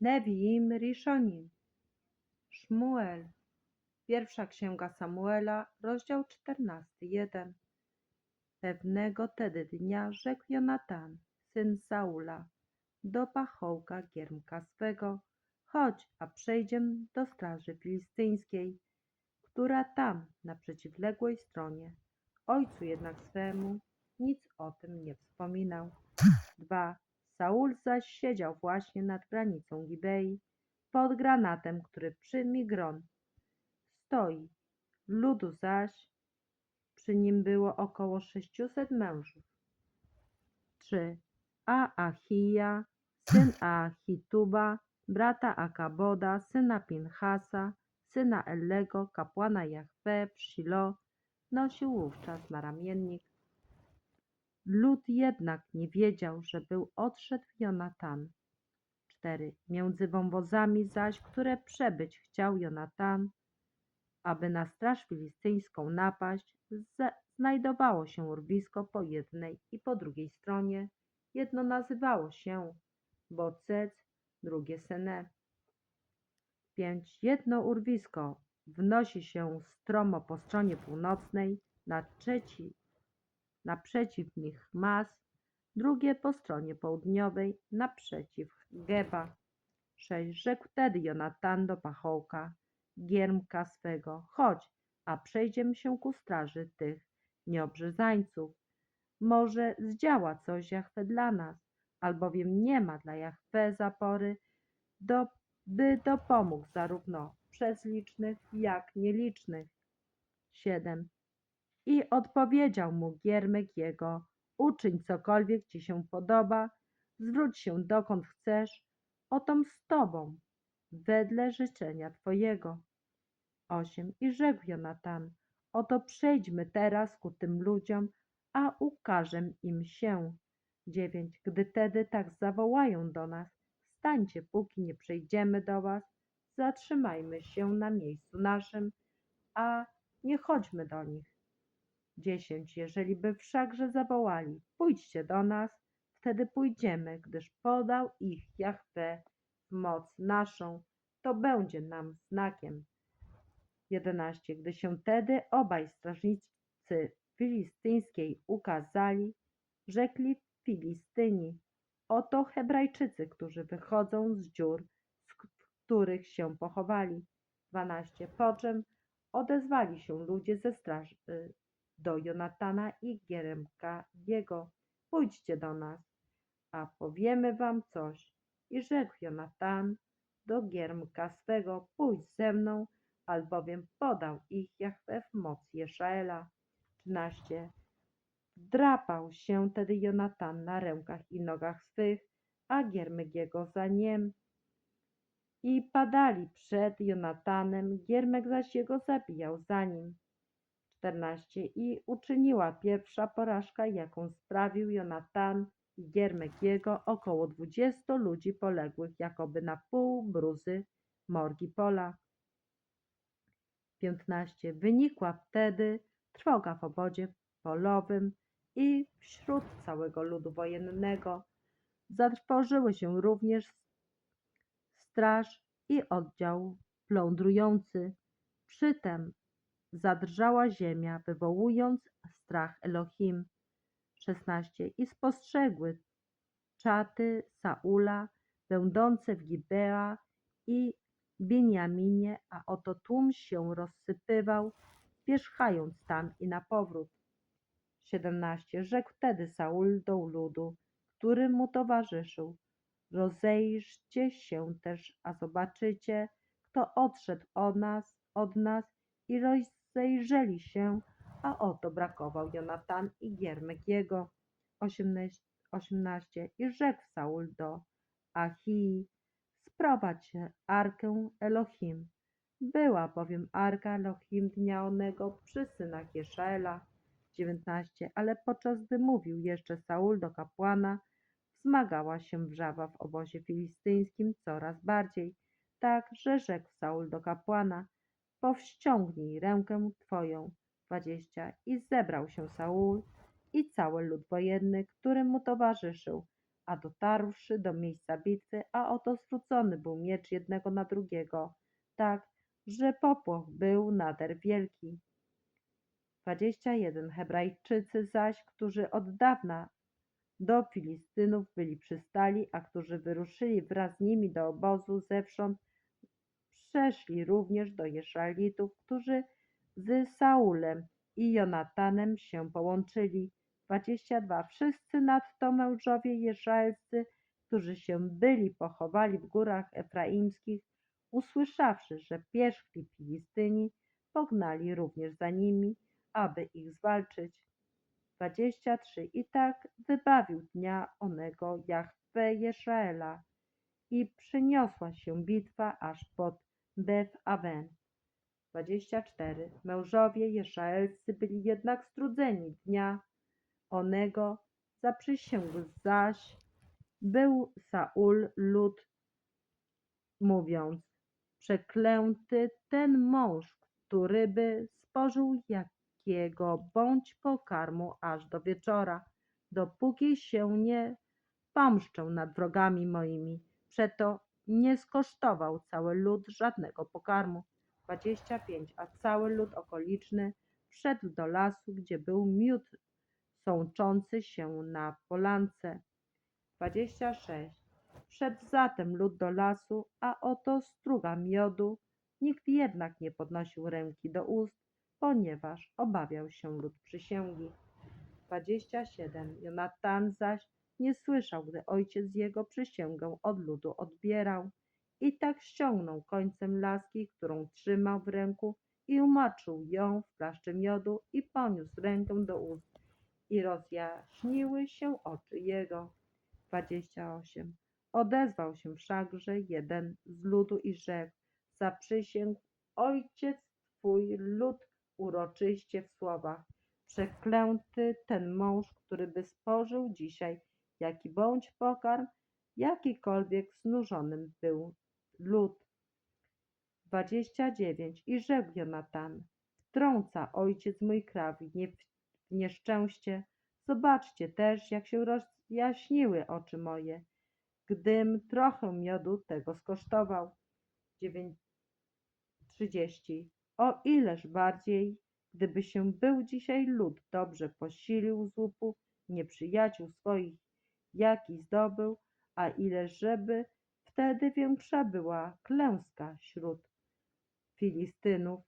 Neviim Rishonim. Szmuel. Pierwsza księga Samuela, rozdział 14, 1. Pewnego tedy dnia rzekł Jonatan, syn Saula, do pachołka giermka swego, chodź, a przejdziem do straży filistyńskiej, która tam, na przeciwległej stronie. Ojcu jednak swemu nic o tym nie wspominał. 2. Saul zaś siedział właśnie nad granicą Gibei, pod granatem, który przy Migron stoi. Ludu zaś przy nim było około sześciuset mężów. 3. A Achija, syn Achituba, brata Akaboda, syna Pinchasa, syna Ellego, kapłana Jahwe w Shilo, nosił wówczas naramiennik. Lud jednak nie wiedział, że był odszedł Jonatan. 4. Między wąwozami zaś, które przebyć chciał Jonatan, aby na straż filistyńską napaść, znajdowało się urwisko po jednej i po drugiej stronie. Jedno nazywało się Bocec, drugie Sene. 5. Jedno urwisko wnosi się stromo po stronie północnej, na trzeci, naprzeciw nich Mas, drugie po stronie południowej, naprzeciw Geba. 6. Rzekł tedy Jonatan do pachołka, giermka swego, chodź, a przejdziemy się ku straży tych nieobrzezańców. Może zdziała coś Jahwe dla nas, albowiem nie ma dla Jahwe zapory, do, by dopomógł zarówno przez licznych, jak nielicznych. 7. I odpowiedział mu giermek jego, uczyń cokolwiek ci się podoba, zwróć się dokąd chcesz, otom z tobą, wedle życzenia twojego. 8. I rzekł Jonatan, oto przejdźmy teraz ku tym ludziom, a ukażę im się. 9. Gdy tedy tak zawołają do nas, stańcie, póki nie przejdziemy do was, zatrzymajmy się na miejscu naszym, a nie chodźmy do nich. 10. Jeżeli by wszakże zawołali, pójdźcie do nas, wtedy pójdziemy, gdyż podał ich Jahwe moc naszą, to będzie nam znakiem. 11. Gdy się tedy obaj strażnicy filistyńskiej ukazali, rzekli Filistyni, oto Hebrajczycy, którzy wychodzą z dziur, z których się pochowali. 12. Po czym odezwali się ludzie ze straży do Jonatana i Gieremka jego. Pójdźcie do nas, a powiemy wam coś. I rzekł Jonatan do Giermka swego, pójdź ze mną, albowiem podał ich Jahwe w moc Jeszaela. 13. Drapał się tedy Jonatan na rękach i nogach swych, a Giermek jego za niem. I padali przed Jonatanem, Giermek zaś jego zabijał za nim. 14. I uczyniła pierwsza porażka, jaką sprawił Jonatan i Giermek jego, około dwudziestu ludzi poległych, jakoby na pół bruzy morgi pola. 15. Wynikła wtedy trwoga w obozie polowym i wśród całego ludu wojennego. Zatrwożyły się również straż i oddział plądrujący. Przytem zadrżała ziemia, wywołując strach Elohim. 16. I spostrzegły czaty Saula, będące w Gibea i Beniaminie, a oto tłum się rozsypywał, pierzchając tam i na powrót. 17. Rzekł wtedy Saul do ludu, który mu towarzyszył. Rozejrzcie się też, a zobaczycie, kto odszedł od nas, od nas i rozejrzeli się, a oto brakował Jonatan i Giermek jego. 18. 18. I rzekł Saul do Achii, sprowadź arkę Elohim. Była bowiem arka Elohim dnia onego przy synach Jeszaela. 19. Ale podczas gdy mówił jeszcze Saul do kapłana, wzmagała się wrzawa w obozie filistyńskim coraz bardziej, tak, że rzekł Saul do kapłana, powściągnij rękę twoją. 20. I zebrał się Saul i cały lud wojenny, który mu towarzyszył, a dotarłszy do miejsca bitwy, a oto zwrócony był miecz jednego na drugiego, tak, że popłoch był nader wielki. 21. Hebrajczycy zaś, którzy od dawna do Filistynów byli przystali, a którzy wyruszyli wraz z nimi do obozu zewsząd, przeszli również do Jeszraelitów, którzy z Saulem i Jonatanem się połączyli. 22. Wszyscy nadto mężowie jezraelscy, którzy się byli pochowali w górach efraimskich, usłyszawszy, że pierzchli Filistyni, pognali również za nimi, aby ich zwalczyć. 23. I tak wybawił dnia onego Jahwe Jezraela i przyniosła się bitwa aż pod Beth Aven. 24. Mężowie jezraelscy byli jednak strudzeni dnia onego, zaprzysięgł zaś był Saul lud, mówiąc, przeklęty ten mąż, który by spożył jakiego bądź pokarmu aż do wieczora, dopóki się nie pomszczę nad wrogami moimi. Przeto nie skosztował cały lud żadnego pokarmu. 25. A cały lud okoliczny wszedł do lasu, gdzie był miód sączący się na polance. 26. Wszedł zatem lud do lasu, a oto struga miodu. Nikt jednak nie podnosił ręki do ust, ponieważ obawiał się lud przysięgi. 27. Jonatan zaś nie słyszał, gdy ojciec jego przysięgę od ludu odbierał. I tak ściągnął końcem laski, którą trzymał w ręku i umoczył ją w plaszczy miodu i poniósł rękę do ust i rozjaśniły się oczy jego. 28. Odezwał się wszakże jeden z ludu i rzekł, zaprzysięgł ojciec twój lud uroczyście w słowach, przeklęty ten mąż, który by spożył dzisiaj jaki bądź pokarm, jakikolwiek znużonym był lud. 29. I rzekł Jonatan, wtrąca ojciec mój kraj w nie- w nieszczęście. Zobaczcie też, jak się rozjaśniły oczy moje, gdym trochę miodu tego skosztował. 9. 30. O ileż bardziej, gdyby się był dzisiaj lud dobrze posilił z łupu nieprzyjaciół swoich, jaki zdobył, a ile żeby wtedy większa była klęska wśród Filistynów.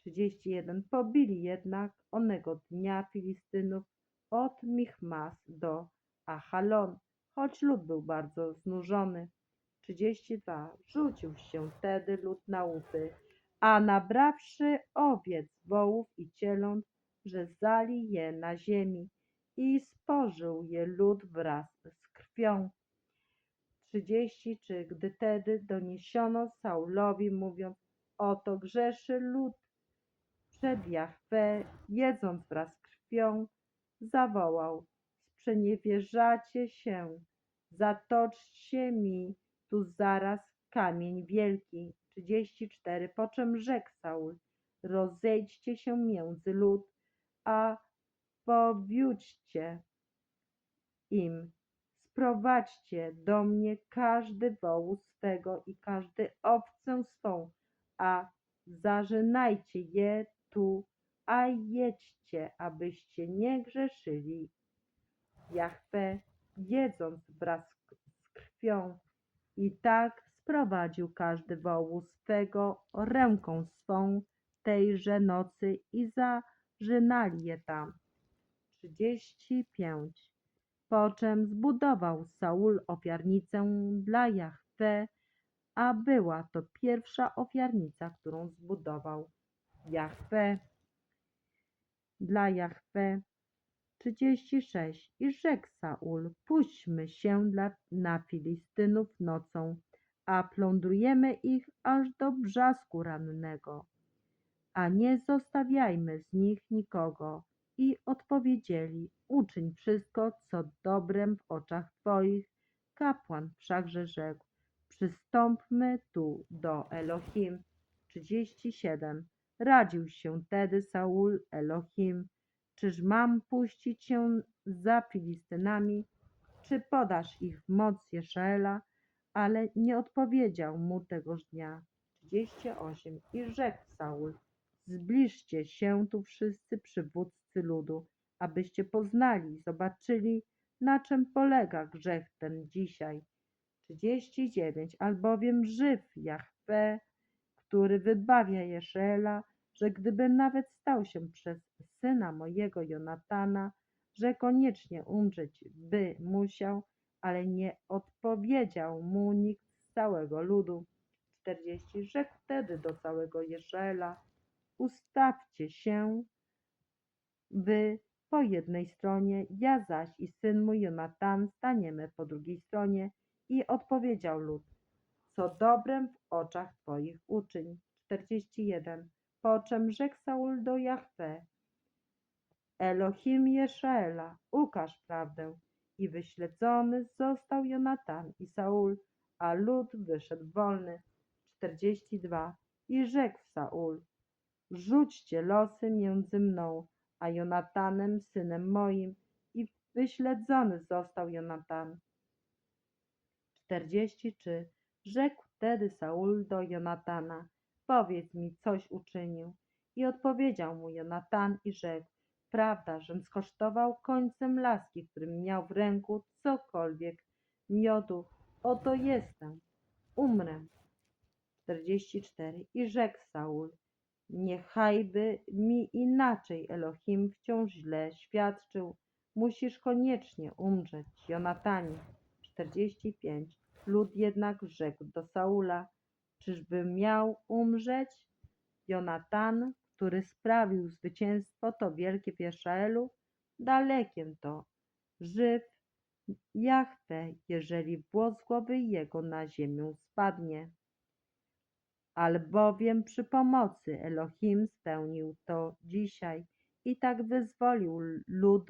31. Pobili jednak onego dnia Filistynów od Michmas do Achalon, choć lud był bardzo znużony. 32. Rzucił się wtedy lud na łupy, a nabrawszy owiec, wołów i cieląt, że zali je na ziemi i spożył je lud wraz z krwią. 33. Gdy tedy doniesiono Saulowi, mówiąc, oto grzeszy lud przed Jahwe, jedząc wraz z krwią, zawołał, sprzeniewierzacie się, zatoczcie mi tu zaraz kamień wielki. 34. Po czym rzekł Saul, rozejdźcie się między lud, a powiódźcie im, sprowadźcie do mnie każdy woł swego i każdy owcę swą, a zażynajcie je tu, a jedźcie, abyście nie grzeszyli. Jahwe, jedząc wraz z krwią, i tak sprowadził każdy wołu swego ręką swą tejże nocy i zażynali je tam. 35. Po czym zbudował Saul ofiarnicę dla Jahwe, a była to pierwsza ofiarnica, którą zbudował Jahwe. Dla Jahwe 36. I rzekł Saul, puśćmy się dla, na Filistynów nocą, a plądrujemy ich aż do brzasku rannego, a nie zostawiajmy z nich nikogo. I odpowiedzieli, uczyń wszystko, co dobrem w oczach Twoich. Kapłan wszakże rzekł, przystąpmy tu do Elohim. 37. Radził się tedy Saul Elohim, czyż mam puścić się za Filistynami, czy podasz ich w moc Jeszaela? Ale nie odpowiedział mu tegoż dnia. 38. I rzekł Saul, zbliżcie się tu wszyscy przywódcy ludu, abyście poznali zobaczyli, na czym polega grzech ten dzisiaj. 39. Albowiem żyw Jahwe, który wybawia Jeszaela, że gdyby nawet stał się przez syna mojego Jonatana, że koniecznie umrzeć by musiał, ale nie odpowiedział mu nikt z całego ludu. 40. Rzekł wtedy do całego Jeszaela, ustawcie się wy po jednej stronie, ja zaś i syn mój Jonatan staniemy po drugiej stronie. I odpowiedział lud, co dobrem w oczach Twoich uczyń. 41. Po czym rzekł Saul do Jahwe, Elohim Jeszaela, ukaż prawdę. I wyśledzony został Jonatan i Saul, a lud wyszedł wolny. 42. I rzekł Saul, rzućcie losy między mną a Jonatanem, synem moim. I wyśledzony został Jonatan. 43. Rzekł wtedy Saul do Jonatana, powiedz mi, coś uczynił. I odpowiedział mu Jonatan i rzekł, prawda, żem skosztował końcem laski, którym miał w ręku cokolwiek miodu, oto jestem, umrę. 44. I rzekł Saul, niechajby mi inaczej Elohim wciąż źle świadczył, musisz koniecznie umrzeć, Jonatanie. 45. Lud jednak rzekł do Saula, czyżby miał umrzeć? Jonatan, który sprawił zwycięstwo to wielkie w Jeszaelu, dalekiem to, żyw Jachwę, jeżeli włos głowy jego na ziemię spadnie. Albowiem przy pomocy Elohim spełnił to dzisiaj i tak wyzwolił lud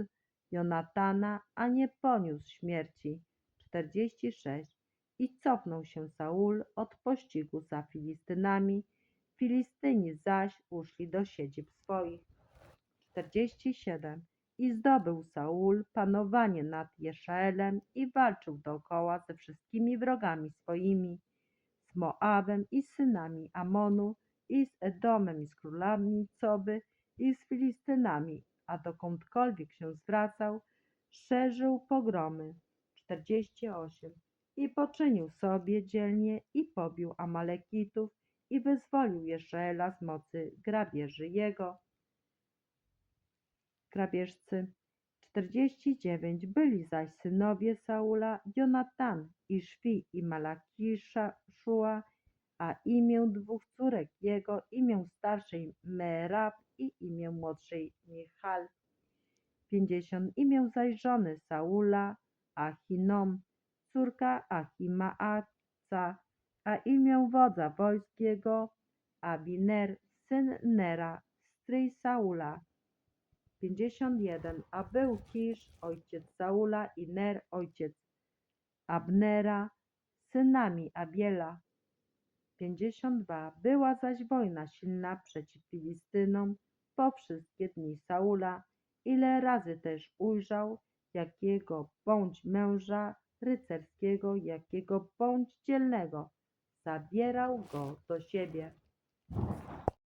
Jonatana, a nie poniósł śmierci. 46. I cofnął się Saul od pościgu za Filistynami, Filistyni zaś uszli do siedzib swoich. 47. I zdobył Saul panowanie nad Jeszaelem i walczył dookoła ze wszystkimi wrogami swoimi, z Moabem i z synami Amonu, i z Edomem i z królami Coby, i z Filistynami, a dokądkolwiek się zwracał, szerzył pogromy. 48. I poczynił sobie dzielnie i pobił Amalekitów i wyzwolił Jeszaela z mocy grabieży jego. Grabieżcy 49. Byli zaś synowie Saula Jonatan, Iszwi i Malakiszua, a imię dwóch córek jego, imię starszej Merab i imię młodszej Michal. 50. Imię zaś żony Saula, Achinom, córka Achimaaca, a imię wodza wojsk jego Abiner, syn Nera, stryj Saula. 51. A był Kisz, ojciec Saula i Ner, ojciec Abnera, synami Abiela. 52. Była zaś wojna silna przeciw Filistynom po wszystkie dni Saula, ile razy też ujrzał jakiego bądź męża rycerskiego, jakiego bądź dzielnego, zabierał go do siebie.